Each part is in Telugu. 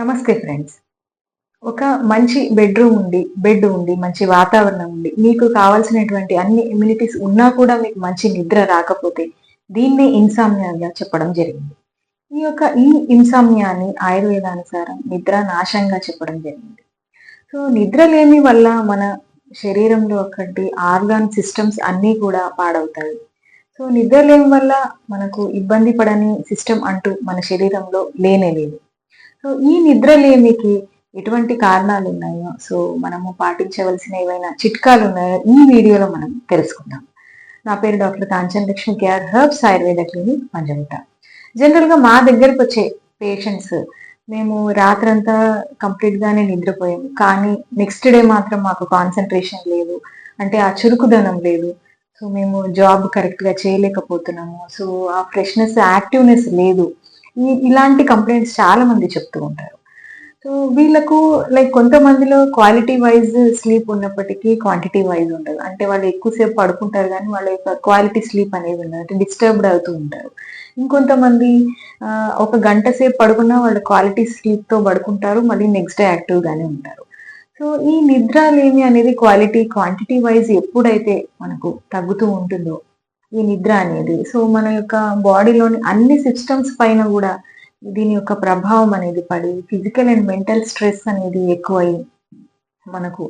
నమస్తే ఫ్రెండ్స్. ఒక మంచి బెడ్రూమ్ ఉండి బెడ్ ఉండి మంచి వాతావరణం ఉండి మీకు కావాల్సినటువంటి అన్ని ఇమ్యూనిటీస్ ఉన్నా కూడా మీకు మంచి నిద్ర రాకపోతే దీన్ని ఇన్సామ్నియాగా చెప్పడం జరిగింది. ఈ యొక్క ఈ ఇన్సామ్నియాని ఆయుర్వేదానుసారం నిద్ర నాశంగా చెప్పడం జరిగింది. సో నిద్ర లేని వల్ల మన శరీరంలో ఒకటి ఆర్గాన్ సిస్టమ్స్ అన్నీ కూడా పాడవుతాయి. సో నిద్ర లేని వల్ల మనకు ఇబ్బంది పడని సిస్టమ్ అంటూ మన శరీరంలో లేనే లేదు. సో ఈ నిద్రలేమికి ఎటువంటి కారణాలు ఉన్నాయో సో మనము పాటించవలసిన ఏవైనా చిట్కాలు ఉన్నాయో ఈ వీడియోలో మనం తెలుసుకుందాం. నా పేరు doctor Kanchan Lakshmi KR herbs Ayurveda clinic Panjagutta జనరల్గా మా దగ్గరకు వచ్చే పేషెంట్స్ మేము రాత్రంతా కంప్లీట్గానే నిద్రపోయాము. కానీ నెక్స్ట్ డే మాత్రం మాకు కాన్సన్ట్రేషన్ లేదు. అంటే ఆ చురుకుదనం లేదు. సో మేము జాబ్ కరెక్ట్గా చేయలేకపోతున్నాము. సో ఆ ఫ్రెష్నెస్ యాక్టివ్నెస్ లేదు. ఈ ఇలాంటి కంప్లైంట్స్ చాలా మంది చెప్తూ ఉంటారు. సో వీళ్ళకు లైక్ కొంతమందిలో క్వాలిటీ వైజ్ స్లీప్ ఉన్నప్పటికీ క్వాంటిటీ వైజ్ ఉండదు. అంటే వాళ్ళు ఎక్కువసేపు పడుకుంటారు కానీ వాళ్ళ యొక్క క్వాలిటీ స్లీప్ అనేది ఉండదు. అంటే డిస్టర్బ్డ్ అవుతూ ఉంటారు. ఇంకొంతమంది ఒక గంట సేపు పడుకున్నా వాళ్ళు క్వాలిటీ స్లీప్తో పడుకుంటారు. మళ్ళీ నెక్స్ట్ డే యాక్టివ్గానే ఉంటారు. సో ఈ నిద్రలేమి అనేది క్వాలిటీ క్వాంటిటీ వైజ్ ఎప్పుడైతే మనకు తగ్గుతూ ఉంటుందో ఈ నిద్ర అనేది. సో మన యొక్క బాడీలోని అన్ని సిస్టమ్స్ పైన కూడా దీని యొక్క ప్రభావం అనేది పడి ఫిజికల్ అండ్ మెంటల్ స్ట్రెస్ అనేది ఎక్కువై మనకు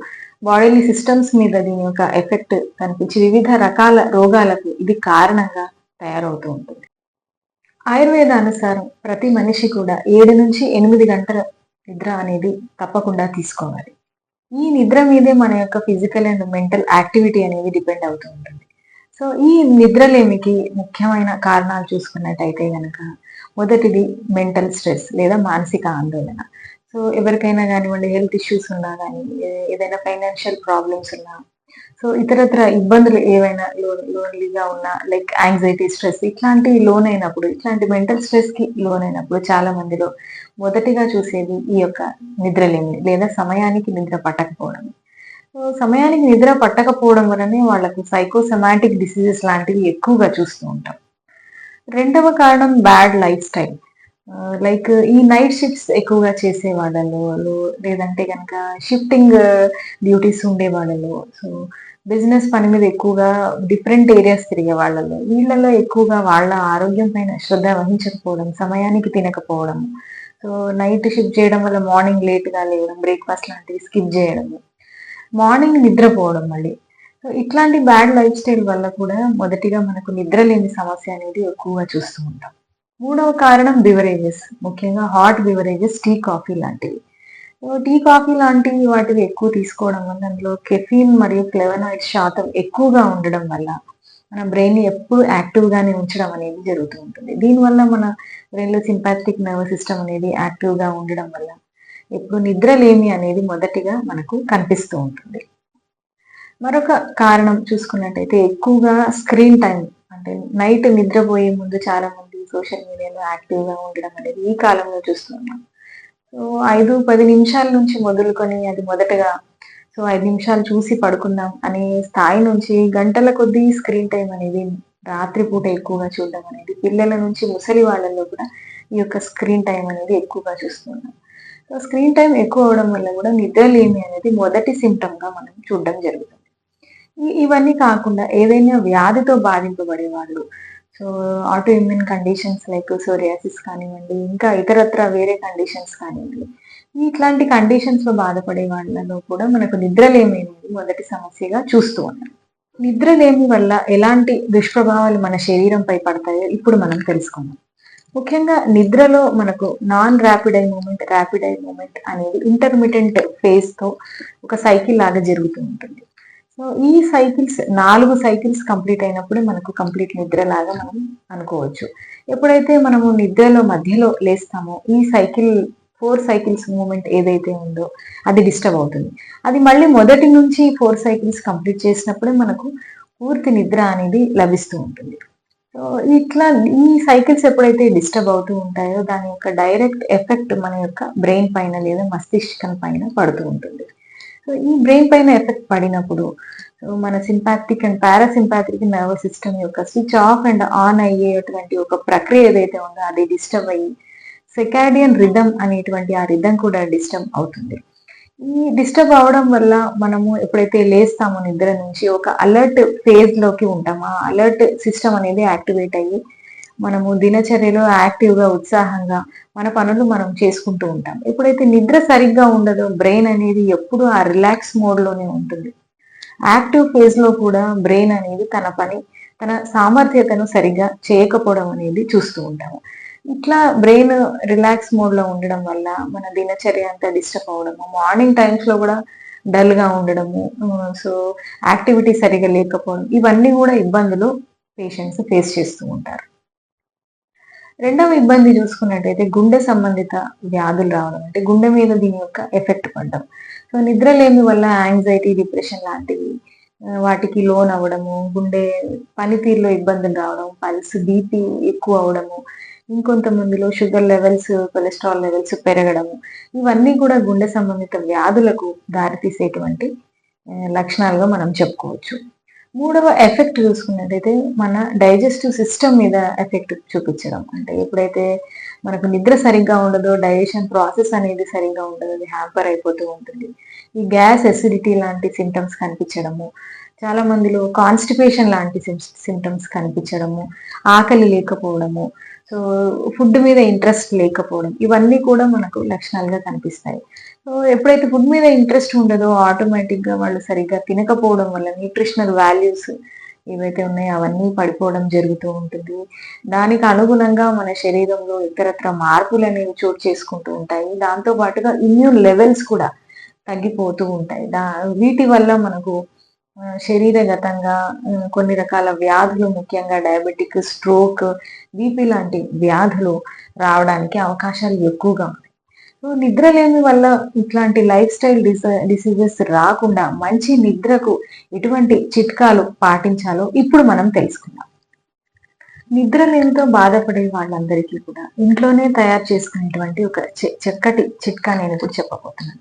బాడీని సిస్టమ్స్ మీద దీని యొక్క ఎఫెక్ట్ కనిపించి వివిధ రకాల రోగాలకు ఇది కారణంగా తయారవుతూ ఉంటుంది. ఆయుర్వేద అనుసారం ప్రతి మనిషి కూడా ఏడు నుంచి ఎనిమిది గంటల నిద్ర అనేది తప్పకుండా తీసుకోవాలి. ఈ నిద్ర మీదే మన యొక్క ఫిజికల్ అండ్ మెంటల్ యాక్టివిటీ అనేది డిపెండ్ అవుతూ ఉంటుంది. సో ఈ నిద్రలేమికి ముఖ్యమైన కారణాలు చూసుకున్నట్టయితే కనుక మొదటిది మెంటల్ స్ట్రెస్ లేదా మానసిక ఆందోళన. సో ఎవరికైనా కానివ్వండి హెల్త్ ఇష్యూస్ ఉన్నా కానీ ఏదైనా ఫైనాన్షియల్ ప్రాబ్లమ్స్ ఉన్నా సో ఇతరత్ర ఇబ్బందులు ఏవైనా లోన్ లోన్లీగా ఉన్నా లైక్ యాంగ్జైటీ స్ట్రెస్ ఇట్లాంటి లోన్ అయినప్పుడు ఇట్లాంటి మెంటల్ స్ట్రెస్కి లోన్ అయినప్పుడు చాలా మందిలో మొదటిగా చూసేది ఈ యొక్క నిద్రలేమి లేదా సమయానికి నిద్ర పట్టకపోవడం సో సమయానికి నిద్ర పట్టకపోవడం వలనే వాళ్ళకు సైకోసమాటిక్ డిసీజెస్ లాంటివి ఎక్కువగా చూస్తూ ఉంటాం. రెండవ కారణం బ్యాడ్ లైఫ్ స్టైల్ లైక్ ఈ నైట్ షిఫ్ట్స్ ఎక్కువగా చేసే వాళ్ళలో లేదంటే కనుక షిఫ్టింగ్ డ్యూటీస్ ఉండే వాళ్ళలో సో బిజినెస్ పని మీద ఎక్కువగా డిఫరెంట్ ఏరియాస్ తిరిగే వాళ్ళలో వీళ్ళలో ఎక్కువగా వాళ్ళ ఆరోగ్యం పైన శ్రద్ధ వహించకపోవడం సమయానికి తినకపోవడం సో నైట్ షిఫ్ట్ చేయడం వల్ల మార్నింగ్ లేట్గా లేవడం బ్రేక్ఫాస్ట్ లాంటివి స్కిప్ చేయడము మార్నింగ్ నిద్రపోవడం మళ్ళీ. సో ఇట్లాంటి బ్యాడ్ లైఫ్ స్టైల్ వల్ల కూడా మొదటిగా మనకు నిద్ర లేని సమస్య అనేది ఎక్కువగా చూస్తూ ఉంటాం. మూడవ కారణం బివరేజెస్ ముఖ్యంగా హాట్ బివరేజెస్ టీ కాఫీ లాంటివి. టీ కాఫీ లాంటివి వాటివి ఎక్కువ తీసుకోవడం వల్ల అందులో కెఫీన్ మరియు ఫ్లెవనాయిడ్ శాతం ఎక్కువగా ఉండడం వల్ల మన బ్రెయిన్ ఎప్పుడు యాక్టివ్గానే ఉంచడం అనేది జరుగుతూ ఉంటుంది. దీనివల్ల మన బ్రెయిన్లో సింపాథిక్ నర్వస్ సిస్టమ్ అనేది యాక్టివ్గా ఉండడం వల్ల ఇప్పుడు నిద్రలేమి అనేది మొదటిగా మనకు కనిపిస్తూ ఉంటుంది. మరొక కారణం చూసుకున్నట్టయితే ఎక్కువగా స్క్రీన్ టైం అంటే నైట్ నిద్రపోయే ముందు చాలా మంది సోషల్ మీడియాలో యాక్టివ్గా ఉండడం అనేది ఈ కాలంలో చూస్తున్నాం. సో ఐదు పది నిమిషాల నుంచి మొదలుకొని అది మొదటగా సో ఐదు నిమిషాలు చూసి పడుకుందాం అనే స్థాయి నుంచి గంటల కొద్దీ స్క్రీన్ టైం అనేది రాత్రిపూట ఎక్కువగా చూడడం అనేది పిల్లల నుంచి ముసలి వాళ్ళల్లో కూడా ఈ యొక్క స్క్రీన్ టైం అనేది ఎక్కువగా చూస్తున్నాం. సో స్క్రీన్ టైం ఎక్కువ అవడం వల్ల కూడా నిద్రలేమి అనేది మొదటి గా మనం చూడడం జరుగుతుంది. ఇవన్నీ కాకుండా ఏదైనా వ్యాధితో బాధింపబడే వాళ్ళు so auto immune conditions like psoriasis కానివ్వండి ఇంకా ఇతరత్ర వేరే కండిషన్స్ కానివ్వండి ఇట్లాంటి కండిషన్స్లో బాధపడే వాళ్ళలో కూడా మనకు నిద్రలేమి అనేది మొదటి సమస్యగా చూస్తూ ఉన్నాం. నిద్రలేమి వల్ల ఎలాంటి దుష్ప్రభావాలు మన శరీరంపై పడతాయో ఇప్పుడు మనం తెలుసుకుందాం. ముఖ్యంగా నిద్రలో మనకు non rapid eye movement rapid eye movement అనేది ఇంటర్మీడియంట్ ఫేజ్తో ఒక సైకిల్ లాగా జరుగుతూ ఉంటుంది. సో ఈ సైకిల్స్ నాలుగు సైకిల్స్ కంప్లీట్ అయినప్పుడు మనకు కంప్లీట్ నిద్ర లాగా మనం అనుకోవచ్చు. ఎప్పుడైతే మనము నిద్రలో మధ్యలో లేస్తామో ఈ సైకిల్ ఫోర్ సైకిల్స్ మూమెంట్ ఏదైతే ఉందో అది డిస్టర్బ్ అవుతుంది. అది మళ్ళీ మొదటి నుంచి ఫోర్ సైకిల్స్ కంప్లీట్ చేసినప్పుడే మనకు పూర్తి నిద్ర అనేది లభిస్తూ ఉంటుంది. ఇట్లా ఈ సైకిల్స్ ఎప్పుడైతే డిస్టర్బ్ అవుతూ ఉంటాయో దాని యొక్క డైరెక్ట్ ఎఫెక్ట్ మన యొక్క బ్రెయిన్ పైన లేదా మస్తిష్కం పైన పడుతూ ఉంటుంది. సో ఈ బ్రెయిన్ పైన ఎఫెక్ట్ పడినప్పుడు మన sympathetic and parasympathetic nervous system యొక్క స్విచ్ ఆఫ్ అండ్ ఆన్ అయ్యేటువంటి ఒక ప్రక్రియ ఏదైతే ఉందో అది డిస్టర్బ్ అయ్యి సెకాడియన్ రిధమ్ అనేటువంటి ఆ రిధమ్ కూడా డిస్టర్బ్ అవుతుంది. ఈ డిస్టర్బ్ అవడం వల్ల మనము ఎప్పుడైతే లేస్తామో నిద్ర నుంచి ఒక అలర్ట్ ఫేజ్లోకి ఉంటాం. ఆ అలర్ట్ సిస్టమ్ అనేది యాక్టివేట్ అయ్యి మనము దినచర్యలో యాక్టివ్గా ఉత్సాహంగా మన పనులు మనం చేసుకుంటూ ఉంటాం. ఎప్పుడైతే నిద్ర సరిగ్గా ఉండదో బ్రెయిన్ అనేది ఎప్పుడు ఆ రిలాక్స్ మోడ్లోనే ఉంటుంది. యాక్టివ్ ఫేజ్లో కూడా బ్రెయిన్ అనేది తన పని తన సామర్థ్యతను సరిగ్గా చేయకపోవడం అనేది చూస్తూ ఉంటాము. ఇట్లా బ్రెయిన్ రిలాక్స్ మోడ్లో ఉండడం వల్ల మన దినచర్య అంతా డిస్టర్బ్ అవడము మార్నింగ్ టైమ్స్లో కూడా డల్గా ఉండడము సో యాక్టివిటీ సరిగా లేకపోవడం ఇవన్నీ కూడా ఇబ్బందులు పేషెంట్స్ ఫేస్ చేస్తూ ఉంటారు. రెండవ ఇబ్బంది చూసుకున్నట్టయితే గుండె సంబంధిత వ్యాధులు రావడం అంటే గుండె మీద దీని యొక్క ఎఫెక్ట్ పడడం. సో నిద్రలేమి వల్ల యాంగ్జైటీ డిప్రెషన్ లాంటివి వాటికి లోన్ అవ్వడము గుండె పనితీరులో ఇబ్బందులు రావడం పల్స్ బీపీ ఎక్కువ అవడము ఇంకొంతమందిలో షుగర్ లెవెల్స్ కొలెస్ట్రాల్ లెవెల్స్ పెరగడము ఇవన్నీ కూడా గుండె సంబంధిత వ్యాధులకు దారితీసేటువంటి లక్షణాలుగా మనం చెప్పుకోవచ్చు. మూడవ ఎఫెక్ట్ చూసుకున్నట్టయితే మన డైజెస్టివ్ సిస్టమ్ మీద ఎఫెక్ట్ చూపించడం. అంటే ఎప్పుడైతే మనకు నిద్ర సరిగ్గా ఉండదో డైజెషన్ ప్రాసెస్ అనేది సరిగ్గా ఉండదు అది హ్యాంపర్ అయిపోతూ ఉంటుంది. ఈ గ్యాస్ ఎసిడిటీ లాంటి సిమ్టమ్స్ కనిపించడము చాలా మందిలో కాన్స్టిపేషన్ లాంటి సిమ్టమ్స్ కనిపించడము ఆకలి లేకపోవడము సో ఫుడ్ మీద ఇంట్రెస్ట్ లేకపోవడం ఇవన్నీ కూడా మనకు లక్షణాలుగా కనిపిస్తాయి. సో ఎప్పుడైతే ఫుడ్ మీద ఇంట్రెస్ట్ ఉండదో ఆటోమేటిక్గా వాళ్ళు సరిగ్గా తినకపోవడం వల్ల న్యూట్రిషనల్ వాల్యూస్ ఏవైతే ఉన్నాయో అవన్నీ పడిపోవడం జరుగుతూ ఉంటుంది. దానికి అనుగుణంగా మన శరీరంలో ఇతరత్ర మార్పులు అనేవి చోటు చేసుకుంటూ ఉంటాయి. దాంతో పాటుగా ఇమ్యూన్ లెవెల్స్ కూడా తగ్గిపోతూ ఉంటాయి. దా వీటి వల్ల మనకు శరీరగతంగా కొన్ని రకాల వ్యాధులు ముఖ్యంగా డయాబెటిక్ స్ట్రోక్ బీపీ లాంటి వ్యాధులు రావడానికి అవకాశాలు ఎక్కువగా ఉన్నాయి. సో నిద్ర లేని వల్ల ఇట్లాంటి లైఫ్ స్టైల్ డిసీజెస్ రాకుండా మంచి నిద్రకు ఎటువంటి చిట్కాలు పాటించాలో ఇప్పుడు మనం తెలుసుకుందాం. నిద్ర లేనితో బాధపడే వాళ్ళందరికీ కూడా ఇంట్లోనే తయారు చేసుకునేటువంటి ఒక చక్కటి చిట్కా నేను ఇప్పుడు చెప్పబోతున్నాను.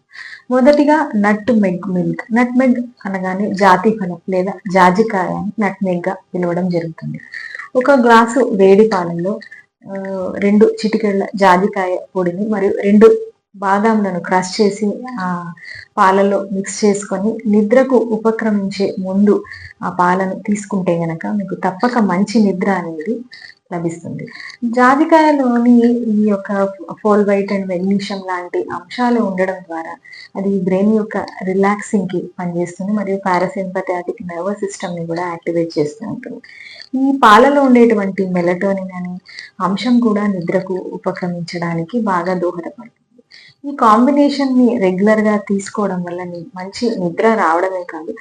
మొదటిగా నట్ మెగ్ మిల్క్ నట్ మెగ్ అనగానే జాతి ఫలం లేదా జాజికాయ అని నట్ మెగ్గా పిలవడం జరుగుతుంది. ఒక గ్లాసు వేడి పాలల్లో రెండు చిటికెళ్ళ జాజికాయ పొడిని మరియు రెండు బాదాంలను క్రష్ చేసి ఆ పాలలో మిక్స్ చేసుకొని నిద్రకు ఉపక్రమించే ముందు ఆ పాలను తీసుకుంటే గనక మీకు తప్పక మంచి నిద్ర అనేది లభిస్తుంది. జాజికాయలోని ఈ యొక్క ఫోల్ వైట్ అండ్ మెగ్నీషియం లాంటి అంశాలు ఉండడం ద్వారా అది బ్రెయిన్ యొక్క రిలాక్సింగ్కి పనిచేస్తుంది. మరియు పారాసింపథాటిక్ నర్వస్ సిస్టమ్ని కూడా యాక్టివేట్ చేస్తూ ఉంటుంది. ఈ పాలలో ఉండేటువంటి మెలటోనిన్ అనే అంశం కూడా నిద్రకు ఉపక్రమించడానికి బాగా దోహదపడుతుంది. ఈ కాంబినేషన్ని రెగ్యులర్గా తీసుకోవడం వల్ల మంచి నిద్ర రావడమే కాదు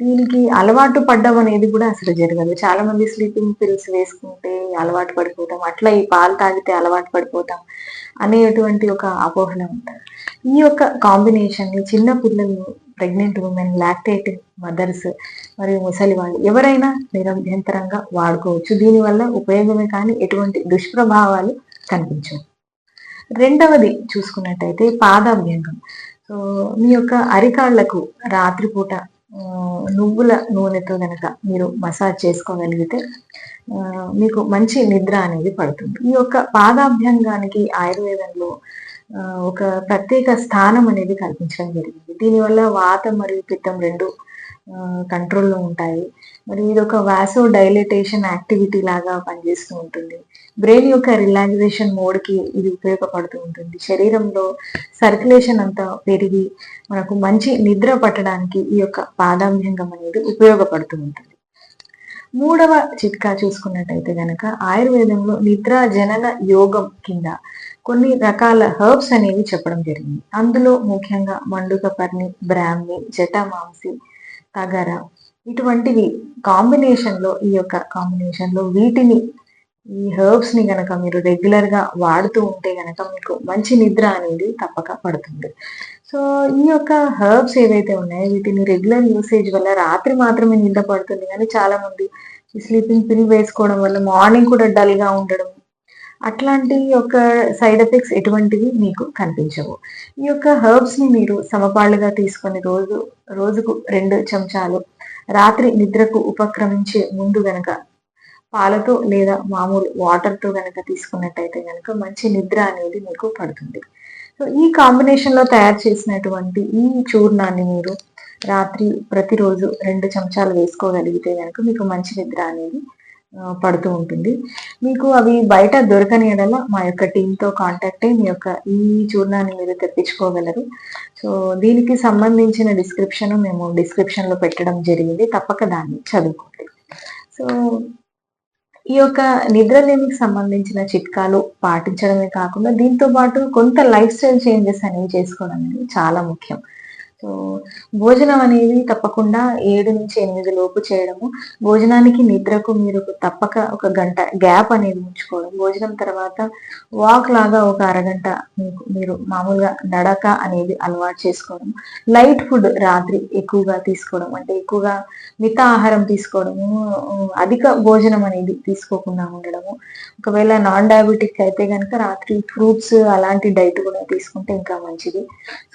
దీనికి అలవాటు పడ్డం అనేది కూడా అసలు జరగదు. చాలా మంది స్లీపింగ్ పిల్స్ వేసుకుంటే అలవాటు పడిపోతాం అట్లా ఈ పాలు తాగితే అలవాటు పడిపోతాం అనేటువంటి ఒక అపోహన ఉంటారు ఈ యొక్క కాంబినేషన్ని చిన్న పిల్లలు ప్రెగ్నెంట్ ఉమెన్ లాక్టేటింగ్ మదర్స్ మరియు ముసలి వాళ్ళు ఎవరైనా నిరభ్యంతరంగా వాడుకోవచ్చు. దీనివల్ల ఉపయోగమే కానీ ఎటువంటి దుష్ప్రభావాలు కనిపించవు. రెండవది చూసుకున్నట్టయితే పాదాభ్యంగం సో మీ యొక్క అరికాళ్ళకు రాత్రిపూట నువ్వుల నూనెతో కనుక మీరు మసాజ్ చేసుకోగలిగితే మీకు మంచి నిద్ర అనేది పడుతుంది. ఈ యొక్క పాదాభ్యంగానికి ఆయుర్వేదంలో ఒక ప్రత్యేక స్థానం అనేది కల్పించడం జరిగింది. దీనివల్ల వాతం మరియు పిత్తం రెండు కంట్రోల్లో ఉంటాయి. మరి ఇది ఒక వాసో డైలటేషన్ యాక్టివిటీ లాగా పనిచేస్తూ ఉంటుంది. బ్రెయిన్ యొక్క రిలాక్సేషన్ మోడ్కి ఇది ఉపయోగపడుతూ ఉంటుంది. శరీరంలో సర్క్యులేషన్ అంతా పెరిగి మనకు మంచి నిద్ర పట్టడానికి ఈ యొక్క పాదాభ్యంగం అనేది ఉపయోగపడుతూ ఉంటుంది. మూడవ చిట్కా చూసుకున్నట్టయితే కనుక ఆయుర్వేదంలో నిద్ర జనన యోగం కింద కొన్ని రకాల హర్బ్స్ అనేవి చెప్పడం జరిగింది. అందులో ముఖ్యంగా మండుకపర్ణి బ్రాహ్మి జటామాంసి తగర ఇటువంటివి కాంబినేషన్లో ఈ యొక్క కాంబినేషన్లో వీటిని ఈ హెర్బ్స్ని గనక మీరు రెగ్యులర్గా వాడుతూ ఉంటే గనక మీకు మంచి నిద్ర అనేది తప్పక పడుతుంది. సో ఈ యొక్క హెర్బ్స్ ఏవైతే ఉన్నాయో వీటిని రెగ్యులర్ యూసేజ్ వల్ల రాత్రి మాత్రమే నిద్ర పడుతుంది. కానీ చాలా మంది స్లీపింగ్ పిల్ వేసుకోవడం వల్ల మార్నింగ్ కూడా డల్గా ఉండడం అట్లాంటి యొక్క సైడ్ ఎఫెక్ట్స్ ఎటువంటివి మీకు కనిపించవు. ఈ యొక్క హెర్బ్స్ని మీరు సమపాళ్ళుగా తీసుకొని రోజు రోజుకు రెండు చెంచాలు రాత్రి నిద్రకు ఉపక్రమించే ముందు గనక పాలతో లేదా మామూలు వాటర్తో గనక తీసుకున్నట్టయితే కనుక మంచి నిద్ర అనేది మీకు పడుతుంది. సో ఈ కాంబినేషన్లో తయారు చేసినటువంటి ఈ చూర్ణాన్ని మీరు రాత్రి ప్రతిరోజు రెండు చెంచాలు వేసుకోగలిగితే కనుక మీకు మంచి నిద్ర అనేది పడుతూ ఉంటుంది. మీకు అవి బయట దొరకని ఎడల మా యొక్క టీంతో కాంటాక్ట్ అయ్యి మీ యొక్క ఈ చూర్ణాన్ని మీరు తెప్పించుకోగలరు. సో దీనికి సంబంధించిన డిస్క్రిప్షన్ మేము డిస్క్రిప్షన్లో పెట్టడం జరిగింది. తప్పక దాన్ని చదువుకోండి. సో ఈ యొక్క నిద్రలేమికి సంబంధించిన చిట్కాలు పాటించడమే కాకుండా దీంతో పాటు కొంత లైఫ్ స్టైల్ చేంజెస్ అనేవి చేసుకోవడం అనేది చాలా ముఖ్యం. సో భోజనం అనేది తప్పకుండా ఏడు నుంచి ఎనిమిది లోపు చేయడము. భోజనానికి నిద్రకు మీరు తప్పక ఒక గంట గ్యాప్ అనేది ఉంచుకోవడం. భోజనం తర్వాత వాక్ లాగా ఒక అరగంట మీకు మీరు మామూలుగా నడక అనేది అలవాటు చేసుకోవడం. లైట్ ఫుడ్ రాత్రి ఎక్కువగా తీసుకోవడం. అంటే ఎక్కువగా మిత ఆహారం తీసుకోవడము. అధిక భోజనం అనేది తీసుకోకుండా ఉండడము. ఒకవేళ నాన్ డయాబెటిక్ అయితే కనుక రాత్రి ఫ్రూట్స్ అలాంటి డైట్ కూడా తీసుకుంటే ఇంకా మంచిది.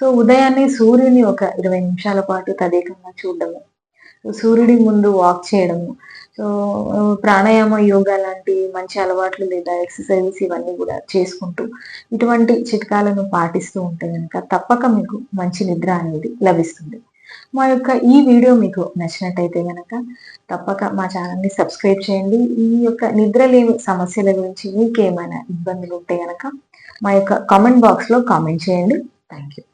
సో ఉదయాన్నే సూర్యుని ఒక ఇరవై నిమిషాల పాటు తదేకంగా చూడడము. సూర్యుడి ముందు వాక్ చేయడము. సో ప్రాణాయామ యోగా లాంటి మంచి అలవాట్లు లేదా ఎక్సర్సైజెస్ ఇవన్నీ కూడా చేసుకుంటూ ఇటువంటి చిట్కాలను పాటిస్తూ ఉంటే కనుక తప్పక మీకు మంచి నిద్ర అనేది లభిస్తుంది. మా యొక్క ఈ వీడియో మీకు నచ్చినట్టయితే కనుక తప్పక మా ఛానల్ని సబ్స్క్రైబ్ చేయండి. ఈ యొక్క నిద్ర లేని సమస్యల గురించి మీకు ఏమైనా ఇబ్బందులు ఉంటే కనుక మా యొక్క కామెంట్ బాక్స్లో కామెంట్ చేయండి. Thank you